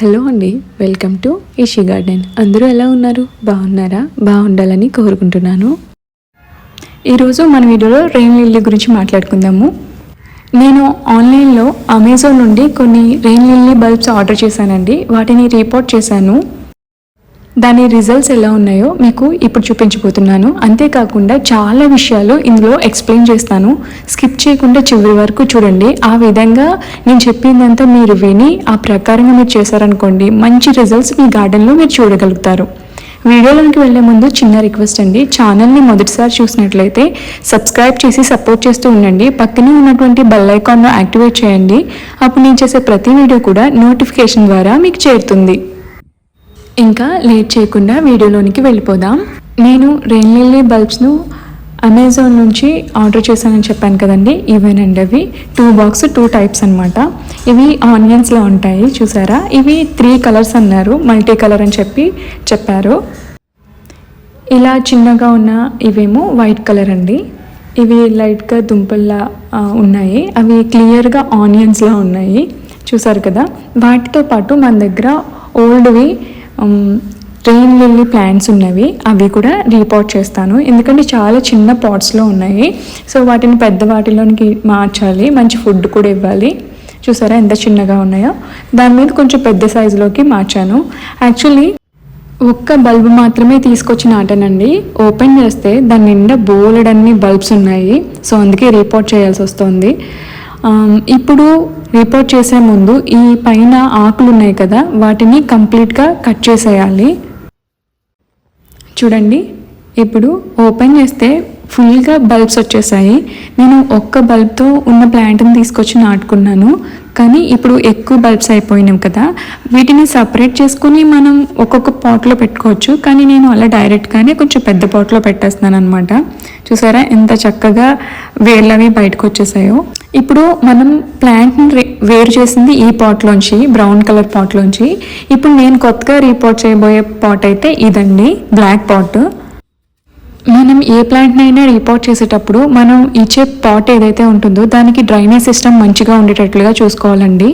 Hello అండి welcome to ఏషీ garden. అందరూ ఎలా ఉన్నారు? బాగున్నారా? బాగుండాలని కోరుకుంటున్నాను. ఈరోజు మన వీడియోలో రెయిన్ లిల్లీ గురించి మాట్లాడుకుందాము. నేను ఆన్లైన్లో అమెజాన్ నుండి కొన్ని రెయిన్ లిల్లీ బల్బ్స్ ఆర్డర్ చేశానండి. వాటిని రిపోర్ట్ చేశాను. దాని రిజల్ట్స్ ఎలా ఉన్నాయో మీకు ఇప్పుడు చూపించబోతున్నాను. అంతేకాకుండా చాలా విషయాలు ఇందులో ఎక్స్ప్లెయిన్ చేస్తాను. స్కిప్ చేయకుండా చివరి వరకు చూడండి. ఆ విధంగా నేను చెప్పిందంతా మీరు విని ఆ ప్రకారంగా మీరు చేశారనుకోండి మంచి రిజల్ట్స్ మీ గార్డెన్లో మీరు చూడగలుగుతారు. వీడియోలోకి వెళ్ళే ముందు చిన్న రిక్వెస్ట్ అండి. ఛానల్ని మొదటిసారి చూసినట్లయితే సబ్స్క్రైబ్ చేసి సపోర్ట్ చేస్తూ ఉండండి. పక్కనే ఉన్నటువంటి బెల్ ఐకాన్ను యాక్టివేట్ చేయండి. అప్పుడు నేను చేసే ప్రతి వీడియో కూడా నోటిఫికేషన్ ద్వారా మీకు చేరుతుంది. ఇంకా లేట్ చేయకుండా వీడియోలోనికి వెళ్ళిపోదాం. నేను రెయిన్ లిల్లీ బల్బ్స్ను అమెజాన్ నుంచి ఆర్డర్ చేశానని చెప్పాను కదండి. ఇవేనండి అవి. టూ బాక్స్ టూ టైప్స్ అనమాట ఇవి ఆనియన్స్లో ఉంటాయి చూసారా? ఇవి త్రీ కలర్స్ అన్నారు మల్టీ కలర్ అని చెప్పి చెప్పారు. ఇలా చిన్నగా ఉన్న ఇవేమో వైట్ కలర్ అండి. ఇవి లైట్గా దుంపల్లా ఉన్నాయి. అవి క్లియర్గా ఆనియన్స్లా ఉన్నాయి. చూసారు కదా? వాటితో పాటు మన దగ్గర ఓల్డ్వి రెయిన్ లిల్లీ ప్లాంట్స్ ఉన్నవి అవి కూడా రీపాట్ చేస్తాను. ఎందుకంటే చాలా చిన్న పాట్స్లో ఉన్నాయి. సో వాటిని పెద్ద వాటిలోనికి మార్చాలి. మంచి ఫుడ్ కూడా ఇవ్వాలి. చూసారా ఎంత చిన్నగా ఉన్నాయో? దాని మీద కొంచెం పెద్ద సైజులోకి మార్చాను. యాక్చువల్లీ ఒక్క బల్బ్ మాత్రమే తీసుకొచ్చి నాటానండి ఓపెన్ చేస్తే దాని నిండా బోలెడన్ని బల్బ్స్ ఉన్నాయి. సో అందుకే రిపోర్ట్ చేయాల్సి వస్తుంది. ఇప్పుడు రిపోర్ట్ చేసే ముందు ఈ పైన ఆకులు ఉన్నాయి కదా వాటిని కంప్లీట్గా కట్ చేసేయాలి. చూడండి ఇప్పుడు ఓపెన్ చేస్తే ఫుల్గా బల్బ్స్ వచ్చేసాయి. నేను ఒక్క బల్బ్తో ఉన్న ప్లాంట్ని తీసుకొచ్చి నాటుకున్నాను. కానీ ఇప్పుడు ఎక్కువ బల్బ్స్ అయిపోయినాం కదా. వీటిని సపరేట్ చేసుకుని మనం ఒక్కొక్క పాట్లో పెట్టుకోవచ్చు. కానీ నేను అలా డైరెక్ట్గానే కొంచెం పెద్ద పాట్లో పెట్టేస్తున్నాను అనమాట చూసారా ఎంత చక్కగా వేర్లవి బయటకు వచ్చేసాయో. ఇప్పుడు మనం ప్లాంట్ని వేరు చేసింది ఈ పాట్లోంచి బ్రౌన్ కలర్ పాట్లోంచి. ఇప్పుడు నేను కొత్తగా రీపోర్ట్ చేయబోయే పాట్ అయితే ఇదండి బ్లాక్ పాట్. మనం ఏ ప్లాంట్నైనా రిపోర్ట్ చేసేటప్పుడు మనం ఇచ్చే పాట్ ఏదైతే ఉంటుందో దానికి డ్రైనేజ్ సిస్టమ్ మంచిగా ఉండేటట్లుగా చూసుకోవాలండి.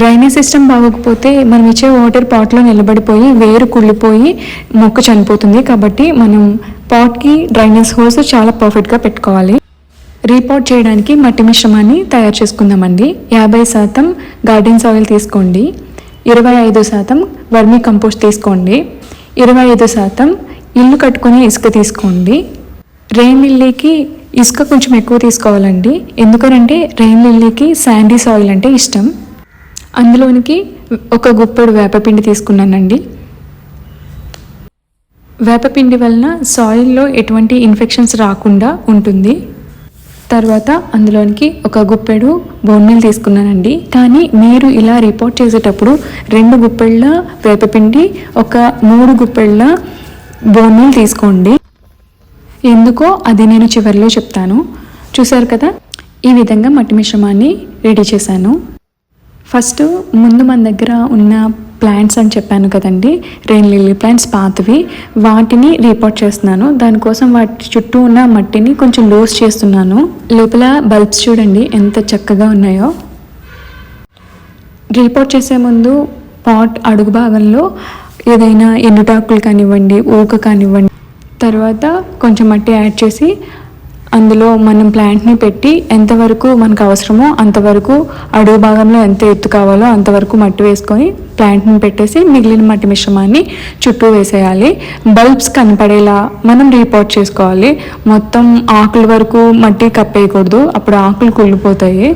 డ్రైనేజ్ సిస్టమ్ బాగోకపోతే మనం ఇచ్చే వాటర్ పాట్లో నిలబడిపోయి వేరు కుళ్ళిపోయి మొక్క చనిపోతుంది కాబట్టి మనం పాట్కి డ్రైనేజ్ హోల్స్ చాలా పర్ఫెక్ట్గా పెట్టుకోవాలి. రీపోర్ట్ చేయడానికి మట్టి మిశ్రమాన్ని తయారు చేసుకుందామండి. యాభై శాతం గార్డెన్ సాయిల్ తీసుకోండి. ఇరవై ఐదు శాతం వర్మీ కంపోస్ట్ తీసుకోండి. ఇరవై ఐదు శాతం ఇల్లు కట్టుకునే ఇసుక తీసుకోండి. రెయిన్ లిల్లీకి ఇసుక కొంచెం ఎక్కువ తీసుకోవాలండి. ఎందుకనంటే రెయిన్ లిల్లీకి శాండీ సాయిల్ అంటే ఇష్టం. అందులోనికి ఒక గుప్పెడు వేపపిండి తీసుకున్నానండి. వేపపిండి వలన సాయిల్లో ఎటువంటి ఇన్ఫెక్షన్స్ రాకుండా ఉంటుంది. తర్వాత అందులోనికి ఒక గుప్పెడు బొన్నెలు తీసుకున్నానండి. కానీ మీరు ఇలా రిపోర్ట్ చేసేటప్పుడు రెండు గుప్పెళ్ళ వేపపిండి ఒక మూడు గుప్పెళ్ళ బోనీలు తీసుకోండి. ఎందుకో అది నేను చివరిలో చెప్తాను. చూసారు కదా? ఈ విధంగా మట్టి మిశ్రమాన్ని రెడీ చేశాను. ఫస్ట్ ముందు మన దగ్గర ఉన్న ప్లాంట్స్ అని చెప్పాను కదండి. రెయిన్ లిల్లీ ప్లాంట్స్ పాతవి. వాటిని రీపోర్ట్ చేస్తున్నాను. దానికోసం వాటి చుట్టూ ఉన్న మట్టిని కొంచెం లూజ్ చేస్తున్నాను. లోపల బల్బ్స్ చూడండి ఎంత చక్కగా ఉన్నాయో. రిపోర్ట్ చేసే ముందు పాట్ అడుగు భాగంలో ఏదైనా ఎండుటాకులు కానివ్వండి ఊక కానివ్వండి తర్వాత కొంచెం మట్టి యాడ్ చేసి అందులో మనం ప్లాంట్ని పెట్టి ఎంతవరకు మనకు అవసరమో అంతవరకు అడుగు భాగంలో ఎంత ఎత్తు కావాలో అంతవరకు మట్టి వేసుకొని ప్లాంట్ని పెట్టేసి మిగిలిన మట్టి మిశ్రమాన్ని చుట్టూ వేసేయాలి. బల్బ్స్ కనపడేలా మనం రీపోర్ట్ చేసుకోవాలి. మొత్తం ఆకుల వరకు మట్టి కప్పేయకూడదు. అప్పుడు ఆకులు కుళ్ళిపోతాయి.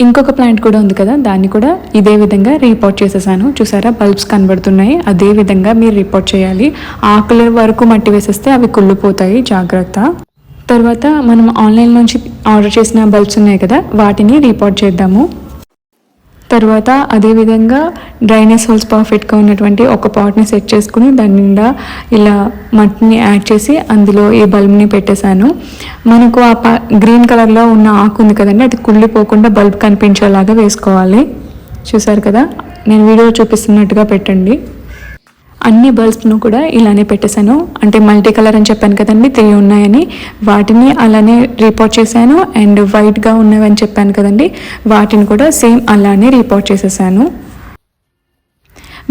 ఇంకొక ప్లాంట్ కూడా ఉంది కదా దాన్ని కూడా ఇదే విధంగా రిపోర్ట్ చేసేసాను. చూసారా బల్బ్స్ కనబడుతున్నాయి. అదే విధంగా మీరు రిపోర్ట్ చేయాలి. ఆకుల వరకు మట్టి వేసేస్తే అవి కుళ్ళిపోతాయి. జాగ్రత్త. తర్వాత మనం ఆన్లైన్ నుంచి ఆర్డర్ చేసిన బల్బ్స్ ఉన్నాయి కదా వాటిని రిపోర్ట్ చేద్దాము. తర్వాత అదేవిధంగా డ్రైనేజ్ హోల్స్ పర్ఫెక్ట్గా ఉన్నటువంటి ఒక పాట్ని సెట్ చేసుకుని దాని నిండా ఇలా మట్టిని యాడ్ చేసి అందులో ఈ బల్బ్ని పెట్టేశాను. మనకు ఆ పా గ్రీన్ కలర్లో ఉన్న ఆకు ఉంది కదండి అది కుళ్ళిపోకుండా బల్బ్ కనిపించేలాగా వేసుకోవాలి. చూసారు కదా? నేను వీడియో చూపిస్తున్నట్టుగా పెట్టండి. అన్ని బల్బ్స్ను కూడా ఇలానే పెట్టేశాను. అంటే మల్టీ కలర్ అని చెప్పాను కదండి త్రీ ఉన్నాయని. వాటిని అలానే రిపోర్ట్ చేశాను అండ్ వైట్గా ఉన్నవి అని చెప్పాను కదండి వాటిని కూడా సేమ్ అలానే రిపోర్ట్ చేసేసాను.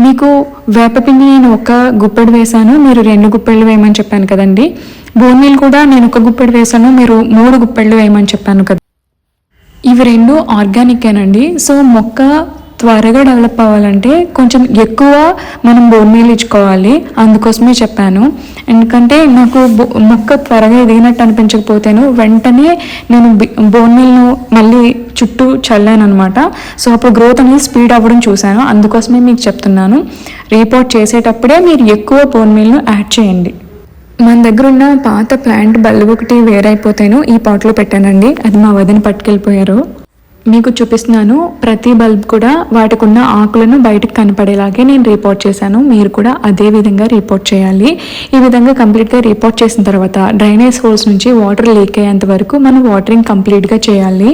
మీకు వేపపిండి నేను ఒక గుప్పెడు వేసాను మీరు రెండు గుప్పెళ్ళు వేయమని చెప్పాను కదండి. బోన్ మీల్ కూడా నేను ఒక గుప్పెడు వేసాను మీరు మూడు గుప్పెళ్ళు వేయమని చెప్పాను కదా ఇవి రెండు ఆర్గానికేనండి సో మొక్క త్వరగా డెవలప్ అవ్వాలంటే కొంచెం ఎక్కువ మనం బోన్ మీల్ ఇచ్చుకోవాలి. అందుకోసమే చెప్పాను. ఎందుకంటే నాకు బో- మొక్క త్వరగా ఎదిగినట్టు అనిపించకపోతేను వెంటనే నేను బోన్ మీల్ను మళ్ళీ చుట్టూ చల్లాను అనమాట సో అప్పుడు గ్రోత్ అనేది స్పీడ్ అవ్వడం చూశాను. అందుకోసమే మీకు చెప్తున్నాను. రిపోర్ట్ చేసేటప్పుడే మీరు ఎక్కువ బోన్ మీల్ను యాడ్ చేయండి. మన దగ్గర ఉన్న పాత ప్లాంట్ బల్బ్ ఒకటి వేరైపోతేను ఈ పాట్లో పెట్టానండి. అది మా వదిన పట్టుకెళ్ళిపోయారు. మీకు చూపిస్తున్నాను. ప్రతి బల్బ్ కూడా వాటికున్న ఆకులను బయటకు కనపడేలాగే నేను రిపోర్ట్ చేశాను. మీరు కూడా అదే విధంగా రిపోర్ట్ చేయాలి. ఈ విధంగా కంప్లీట్గా రిపోర్ట్ చేసిన తర్వాత డ్రైనేజ్ హోల్స్ నుంచి వాటర్ లీక్ అయ్యేంత వరకు మనం వాటరింగ్ కంప్లీట్గా చేయాలి.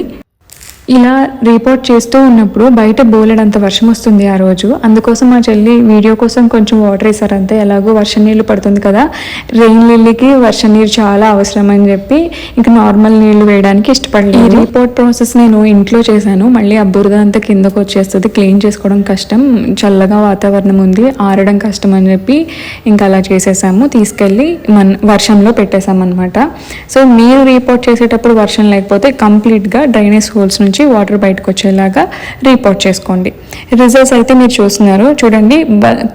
ఇలా రిపోర్ట్ చేస్తూ ఉన్నప్పుడు బయట బోలెడంత వర్షం వస్తుంది ఆ రోజు. అందుకోసం మా చెల్లి వీడియో కోసం కొంచెం వాటర్ వేసారు అంతే ఎలాగో వర్షం నీళ్ళు పడుతుంది కదా. రెయిన్ లిల్లీకి వర్షం నీరు చాలా అవసరం అని చెప్పి ఇంకా నార్మల్ నీళ్ళు వేయడానికి ఇష్టపడలేదు. ఈ రిపోర్ట్ ప్రాసెస్ నేను ఇంట్లో చేశాను. మళ్ళీ ఆ బురద అంతా కిందకు వచ్చేస్తుంది. క్లీన్ చేసుకోవడం కష్టం. చల్లగా వాతావరణం ఉంది. ఆరడం కష్టం అని చెప్పి ఇంకా అలా చేసేసాము. తీసుకెళ్ళి మన వర్షంలో పెట్టేశామన్నమాట. సో మీరు రిపోర్ట్ చేసేటప్పుడు వర్షం లేకపోతే కంప్లీట్గా డ్రైనేజ్ హోల్స్ నుంచి వాటర్ బయటకు వచ్చేలాగా రీపోర్ట్ చేసుకోండి. రిజల్ట్స్ అయితే మీరు చూస్తున్నారు. చూడండి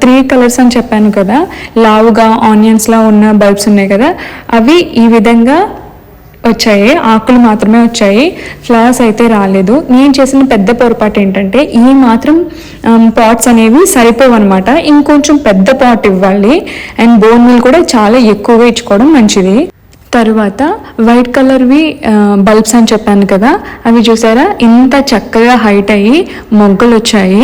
త్రీ కలర్స్ అని చెప్పాను కదా. లావుగా ఆనియన్స్లా ఉన్న బల్బ్స్ ఉన్నాయి కదా. అవి ఈ విధంగా వచ్చాయి. ఆకులు మాత్రమే వచ్చాయి. ఫ్లవర్స్ అయితే రాలేదు. నేను చేసిన పెద్ద పొరపాటు ఏంటంటే ఈ మాత్రం um, పాట్స్ అనేవి సరిపోవు అనమాట ఇంకొంచెం పెద్ద పాట్ ఇవ్వాలి. అండ్ బోన్ మీల్ కూడా చాలా ఎక్కువగా ఇచ్చుకోవడం మంచిది. తరువాత వైట్ కలర్వి బల్బ్స్ అని చెప్పాను కదా అవి చూసారా? ఇంత చక్కగా హైట్ అయ్యి మొగ్గలు వచ్చాయి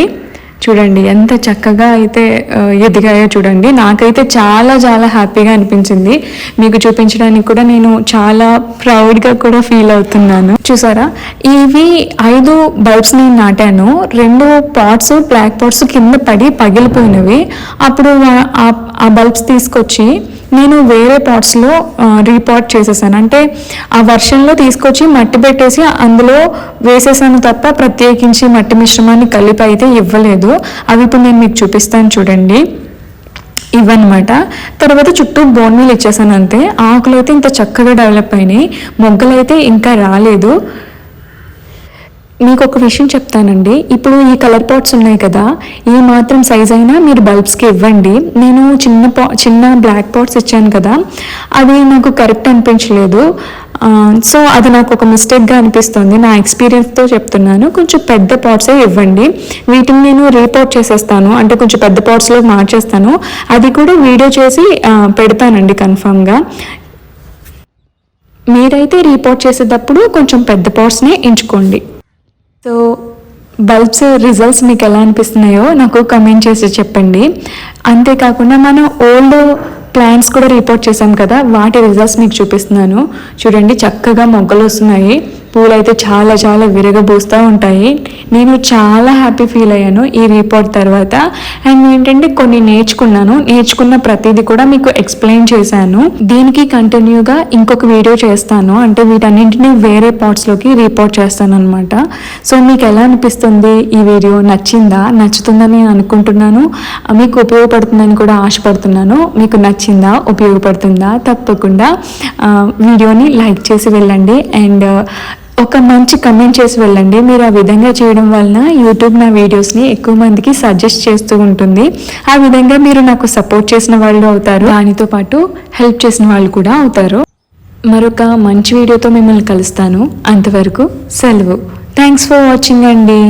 చూడండి ఎంత చక్కగా అయితే ఎదిగాయో చూడండి. నాకైతే చాలా చాలా హ్యాపీగా అనిపించింది. మీకు చూపించడానికి కూడా నేను చాలా ప్రౌడ్గా కూడా ఫీల్ అవుతున్నాను. చూసారా? ఇవి ఐదు బల్బ్స్ నేను నాటాను. రెండు పాట్స్ బ్లాక్ పాట్స్ కింద పడి పగిలిపోయినవి. అప్పుడు ఆ- ఆ- ఆ బల్బ్స్ తీసుకొచ్చి నేను వేరే పాట్స్లో రీపాట్ చేసేసాను. అంటే ఆ వర్షంలో తీసుకొచ్చి మట్టి పెట్టేసి అందులో వేసేసాను తప్ప ప్రత్యేకించి మట్టి మిశ్రమాన్ని కలిపి అయితే ఇవ్వలేదు. అవి ఇప్పుడు నేను మీకు చూపిస్తాను చూడండి. ఇవన్నమాట. తర్వాత చుట్టూ బోన్ మీల్ ఇచ్చేసాను అంతే. ఆకులు అయితే ఇంత చక్కగా డెవలప్ అయినాయి. మొగ్గలు అయితే ఇంకా రాలేదు. మీకు ఒక విషయం చెప్తానండి. ఇప్పుడు ఈ కలర్ పాట్స్ ఉన్నాయి కదా ఈ మాత్రం సైజ్ అయినా మీరు బల్బ్స్కి ఇవ్వండి. నేను చిన్న పా చిన్న బ్లాక్ పాట్స్ ఇచ్చాను కదా అది నాకు కరెక్ట్ అనిపించలేదు. సో అది నాకు ఒక మిస్టేక్గా అనిపిస్తుంది. నా ఎక్స్పీరియన్స్తో చెప్తున్నాను. కొంచెం పెద్ద పాట్సే ఇవ్వండి. వీటిని నేను రీపోర్ట్ చేసేస్తాను. అంటే కొంచెం పెద్ద పాట్స్లో మార్చేస్తాను. అది కూడా వీడియో చేసి పెడతానండి కన్ఫామ్గా మీరైతే రీపోర్ట్ చేసేటప్పుడు కొంచెం పెద్ద పాట్స్నే ఎంచుకోండి. సో బల్బ్స్ రిజల్ట్స్ మీకు ఎలా అనిపిస్తున్నాయో నాకు కమెంట్ చేసి చెప్పండి. అంతేకాకుండా మనం ఓల్డ్ ప్లాంట్స్ కూడా రిపోర్ట్ చేసాం కదా వాటి రిజల్ట్స్ మీకు చూపిస్తున్నాను. చూడండి చక్కగా మొగ్గలు వస్తున్నాయి. పూలు అయితే చాలా చాలా విరగబూస్తూ ఉంటాయి. నేను చాలా హ్యాపీ ఫీల్ అయ్యాను ఈ రిపోర్ట్ తర్వాత. అండ్ ఏంటంటే కొన్ని నేర్చుకున్నాను. నేర్చుకున్న ప్రతిదీ కూడా మీకు ఎక్స్ప్లెయిన్ చేశాను. దీనికి కంటిన్యూగా ఇంకొక వీడియో చేస్తాను. అంటే వీటన్నింటినీ వేరే పార్ట్స్లోకి రిపోర్ట్ చేస్తాను అనమాట సో మీకు ఎలా అనిపిస్తుంది ఈ వీడియో నచ్చిందా? నచ్చుతుందని నేను అనుకుంటున్నాను. మీకు ఉపయోగపడుతుందని కూడా ఆశపడుతున్నాను. మీకు నచ్చిందా? ఉపయోగపడుతుందా? తప్పకుండా వీడియోని లైక్ చేసి వెళ్ళండి. అండ్ ఒక మంచి కమెంట్ చేసి వెళ్ళండి. మీరు ఆ విధంగా చేయడం వలన యూట్యూబ్ నా వీడియోస్ని ఎక్కువ మందికి సజెస్ట్ చేస్తూ ఉంటుంది. ఆ విధంగా మీరు నాకు సపోర్ట్ చేసిన వాళ్ళు అవుతారు. దానితో పాటు హెల్ప్ చేసిన వాళ్ళు కూడా అవుతారు. మరొక మంచి వీడియోతో మిమ్మల్ని కలుస్తాను. అంతవరకు సెలవు. థ్యాంక్స్ ఫర్ వాచింగ్ అండి.